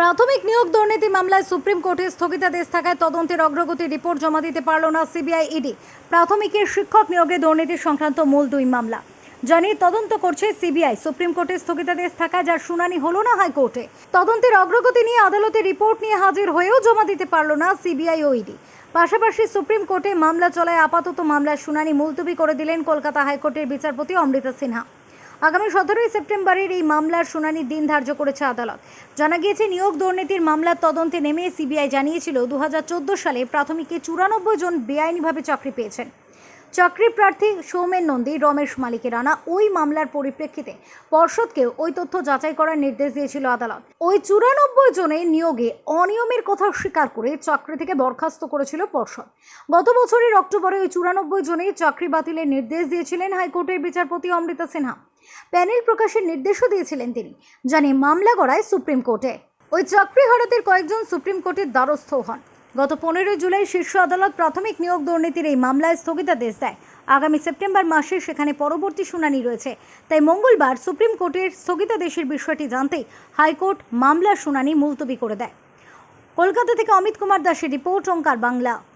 প্রাথমিক নিয়োগ দুর্নীতি মামলায় সুপ্রিম কোর্টে স্থগিতাদেশ থাকায় তদন্তের অগ্রগতি রিপোর্ট জমা দিতে পারল না সিবিআই ইডি। প্রাথমিকের শিক্ষক নিয়োগে দুর্নীতি সংক্রান্ত মূল দুই মামলা। জানিয়ে তদন্ত করছে সিবিআই। সুপ্রিম কোর্টে স্থগিতাদেশ থাকায় যার শুনানি হলো না হাইকোর্টে। তদন্তের অগ্রগতি নিয়ে আদালতে রিপোর্ট নিয়ে হাজির হয়েও জমা দিতে পারল না সিবিআই ও ইডি। পাশাপাশি সুপ্রিম কোর্টে মামলা চলায় আপাতত মামলার শুনানি মুলতবি করে দিলেন কলকাতা হাইকোর্টের বিচারপতি অমৃতা সিনহা। আগামী সতেরোই সেপ্টেম্বরের এই মামলার শুনানি দিন ধার্য করেছে আদালত। জানা গিয়েছে, নিয়োগ দুর্নীতির মামলার তদন্তে নেমে সিবিআই জানিয়েছিল দু হাজার চোদ্দ সালে প্রাথমিকে চুরানব্বই জন বেআইনিভাবে চাকরি পেয়েছেন। চাকরি প্রার্থী সৌমেন নন্দী, রমেশ মালিকের আনা ওই মামলার পরিপ্রেক্ষিতে পর্ষদকে ওই তথ্য যাচাই করার নির্দেশ দিয়েছিল আদালত। ওই চুরানব্বই জনের নিয়োগে অনিয়মের কথা স্বীকার করে চাকরি থেকে বরখাস্ত করেছিল পর্ষদ। গত বছরের অক্টোবরে ওই চুরানব্বই জনের চাকরি বাতিলের নির্দেশ দিয়েছিলেন হাইকোর্টের বিচারপতি অমৃতা সিনহা। প্যানেল প্রকাশের নির্দেশও দিয়েছিলেন তিনি জানি মামলা গড়ায় সুপ্রিম কোর্টে। ওই চাকরি হারাতের কয়েকজন সুপ্রিম কোর্টের দ্বারস্থ হন। গত পনেরোই জুলাই শীর্ষ আদালত প্রাথমিক নিয়োগ দুর্নীতির এই মামলায় স্থগিতাদেশ দেয়। আগামী সেপ্টেম্বর মাসে সেখানে পরবর্তী শুনানি রয়েছে। তাই মঙ্গলবার সুপ্রিম কোর্টের স্থগিতাদেশের বিষয়টি জানতেই হাইকোর্ট মামলার শুনানি মুলতবি করে দেয়। কলকাতা থেকে অমিত কুমার দাসের রিপোর্ট, ওঙ্কার বাংলা।